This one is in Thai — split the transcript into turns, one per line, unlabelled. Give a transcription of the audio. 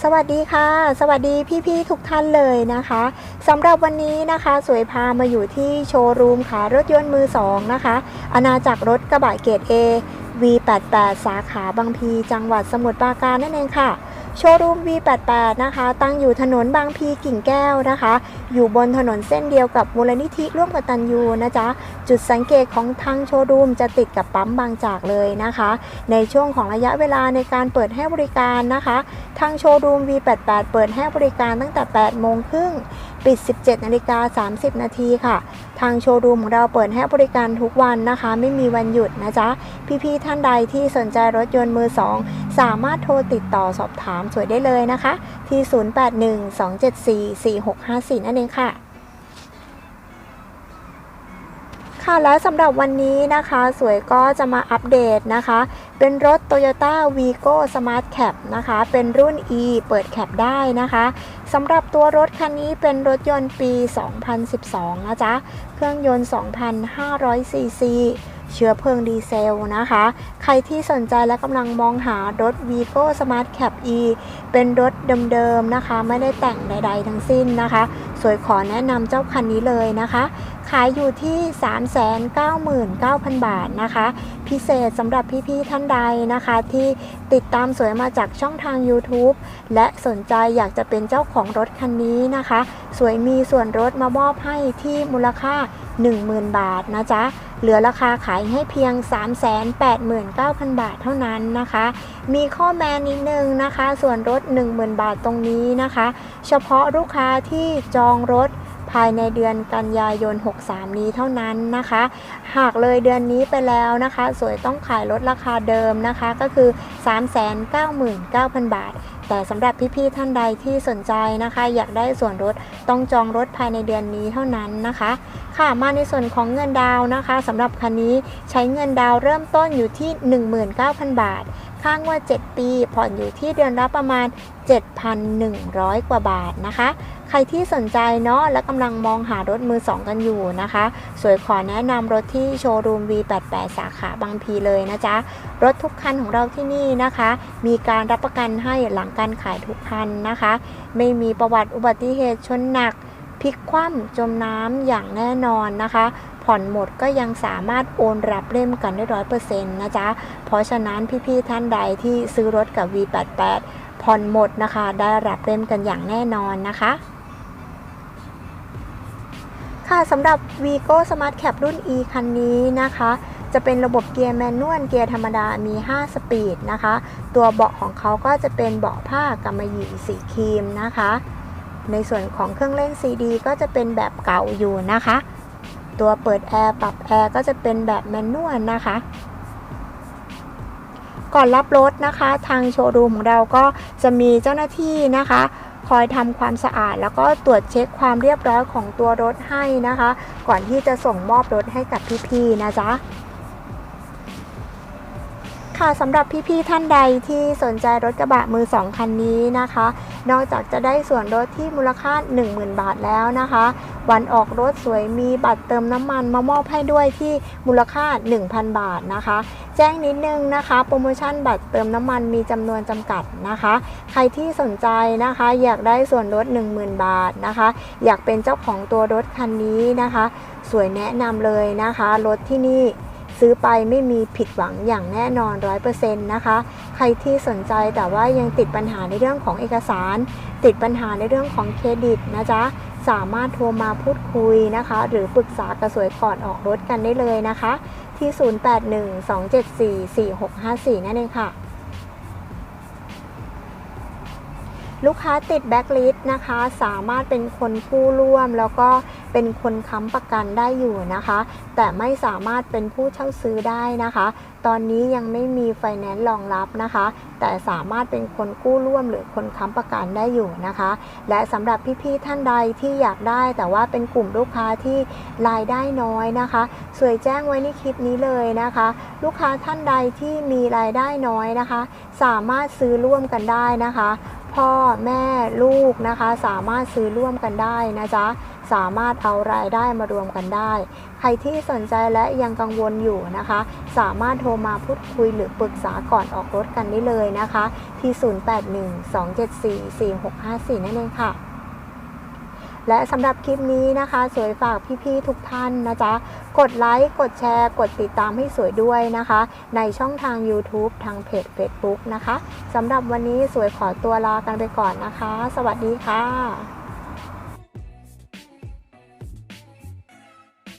สวัสดีค่ะ สวัสดีพี่ๆทุกท่านเลยนะคะสำหรับวันนี้นะคะสวยพามาอยู่ที่โชว์รูมขายรถยนต์มือสองนะคะอาณาจักรรถกระบะเกรด A V88 สาขาบางพี จังหวัดสมุทรปราการนั่นเองค่ะ โชว์รูม V88 นะคะ ตั้งอยู่ถนนบางพีกิ่งแก้วนะคะ อยู่บนถนนเส้นเดียวกับมูลนิธิร่วมกตัญญูนะจ๊ะ จุดสังเกตของทางโชว์รูมจะติดกับปั๊มบางจากเลยนะคะ ในช่วงของระยะเวลาในการเปิดให้บริการนะคะ ทางโชว์รูม V88 เปิดให้บริการตั้งแต่ 8 โมงครึ่ง ปิด 17 นาฬิกา 30 นาทีค่ะ ทางโชว์รูมของเราเปิดให้บริการทุกวันนะคะ ไม่มีวันหยุดนะจ๊ะ พี่ๆท่านใดที่สนใจรถยนต์มือ 2 สามารถโทรติดต่อสอบถามสวยได้เลยนะคะ ที่ 0812744654 นั่นเองค่ะ ค่ะแล้วสำหรับวันนี้นะคะ สวยก็จะมาอัปเดตนะคะ เป็นรถ Toyota Vigo Smart Cap นะคะ เป็นรุ่น E เปิดแคปได้นะคะสำหรับตัวรถคันนี้เป็นรถยนต์ปี 2012 นะจ๊ะ เครื่องยนต์ 2,500ซีซีเชื้อเพลิงดีเซลนะคะ ใครที่สนใจและกำลังมองหารถ Vigo Smart Cap E เป็นรถเดิมๆนะคะ ไม่ได้แต่งใดๆทั้งสิ้นนะคะ สวยขอแนะนำเจ้าคันนี้เลยนะคะ ขายอยู่ที่ 399,000 บาทนะคะ พิเศษสำหรับพี่ๆท่านใดนะคะ ที่ติดตามสวยมาจากช่องทาง YouTube และสนใจอยากจะเป็นเจ้าของรถคันนี้นะคะ สวยมีส่วนลดมามอบให้ที่มูลค่า 10,000 บาทนะจ๊ะ เหลือราคาขายให้เพียง 389,000 บาทเท่านั้นนะคะ มีข้อแม้นิดนึงนะคะ ส่วนลด10,000 บาทตรงนี้นะคะ เฉพาะลูกค้าที่จองรถภายในเดือนกันยายน 63 นี้เท่านั้นนะคะ หากเลยเดือนนี้ไปแล้วนะคะ สวยต้องขายลดราคาเดิมนะคะ ก็คือ 399,000 บาท แต่สำหรับพี่ๆท่านใดที่สนใจนะคะ อยากได้ส่วนลดต้องจองรถภายในเดือนนี้เท่านั้นนะคะ ค่ะมาในส่วนของเงินดาวนะคะสำหรับคันนี้ใช้เงินดาวเริ่มต้นอยู่ที่ 19,000 บาท ค่างวด 7 ปี ผ่อนอยู่ที่เดือนละประมาณ 7,100 กว่าบาทนะคะใครที่สนใจเนาะและกำลังมองหารถมือ2กันอยู่นะคะ สวยขอแนะนำรถที่โชว์รูม V88 สาขาบางพีเลยนะจ๊ะ รถทุกคันของเราที่นี่นะคะ มีการรับประกันให้หลังการขายทุกคันนะคะ ไม่มีประวัติอุบัติเหตุชนหนักพลิกคว่ำจมน้ำอย่างแน่นอนนะคะ ผ่อนหมดก็ยังสามารถโอนรับเล่มกันได้ร้อยเปอร์เซ็นต์นะจ๊ะ เพราะฉะนั้นพี่ๆท่านใดที่ซื้อรถกับ V88 ผ่อนหมดนะคะ ได้รับเล่มกันอย่างแน่นอนนะคะค่ะสำหรับ Vigo Smart Cap รุ่น E คันนี้นะคะ จะเป็นระบบเกียร์แมนนวลเกียร์ธรรมดามี 5 สปีดนะคะ ตัวเบาะของเขาก็จะเป็นเบาะผ้ากำมะหยี่สีครีมนะคะ ในส่วนของเครื่องเล่น CD ก็จะเป็นแบบเก่าอยู่นะคะ ตัวเปิดแอร์ปรับแอร์ก็จะเป็นแบบแมนนวลนะคะก่อนรับรถนะคะ ทางโชว์รูมของเราก็จะมีเจ้าหน้าที่นะคะ คอยทำความสะอาด แล้วก็ตรวจเช็คความเรียบร้อยของตัวรถให้นะคะ ก่อนที่จะส่งมอบรถให้กับพี่ๆนะจ๊ะ ค่ะสำหรับพี่ๆท่านใดที่สนใจรถกระบะมือ2คันนี้นะคะ นอกจากจะได้ส่วนลดที่มูลค่า 10,000 บาทแล้วนะคะ วันออกรถสวยมีบัตรเติมน้ำมันมามอบให้ด้วยที่มูลค่า 1,000 บาทนะคะ แจ้งนิดนึงนะคะ โปรโมชั่นบัตรเติมน้ำมันมีจำนวนจำกัดนะคะ ใครที่สนใจนะคะ อยากได้ส่วนลด 10,000 บาทนะคะ อยากเป็นเจ้าของตัวรถคันนี้นะคะ สวยแนะนำเลยนะคะ รถที่นี่ ซื้อไปไม่มีผิดหวังอย่างแน่นอน 100%นะคะ ใครที่สนใจแต่ว่ายังติดปัญหาในเรื่องของเอกสาร ติดปัญหาในเรื่องของเครดิตนะจ๊ะสามารถโทรมาพูดคุยนะคะ หรือปรึกษากระสวยก่อนออกรถกันได้เลยนะคะ ที่ 0812744654 นั่นเองค่ะ ลูกค้าติดแบ็กลิสต์นะคะ สามารถเป็นคนผู้ร่วมแล้วก็เป็นคนค้ำประกันได้อยู่นะคะ แต่ไม่สามารถเป็นผู้เช่าซื้อได้นะคะ ตอนนี้ยังไม่มีไฟแนนซ์รองรับนะคะ แต่สามารถเป็นคนกู้ร่วมหรือคนค้ำประกันได้อยู่นะคะ และสำหรับพี่ๆท่านใดที่อยากได้แต่ว่าเป็นกลุ่มลูกค้าที่รายได้น้อยนะคะสวยแจ้งไว้ในคลิปนี้เลยนะคะ ลูกค้าท่านใดที่มีรายได้น้อยนะคะ สามารถซื้อร่วมกันได้นะคะ พ่อแม่ลูกนะคะ สามารถซื้อร่วมกันได้นะจ๊ะสามารถเอารายได้มารวมกันได้ ใครที่สนใจและยังกังวลอยู่นะคะ สามารถโทรมาพูดคุยหรือปรึกษาก่อนออกรถกันได้เลยนะคะ ที่ 0812744654 นั่นเองค่ะ และสำหรับคลิปนี้นะคะ สวยฝากพี่ๆทุกท่านนะจ๊ะ กดไลค์ กดแชร์ กดติดตามให้สวยด้วยนะคะ ในช่องทาง YouTube ทางเพจ Facebook นะคะสำหรับวันนี้สวยขอตัวลากันไปก่อนนะคะ สวัสดีค่ะ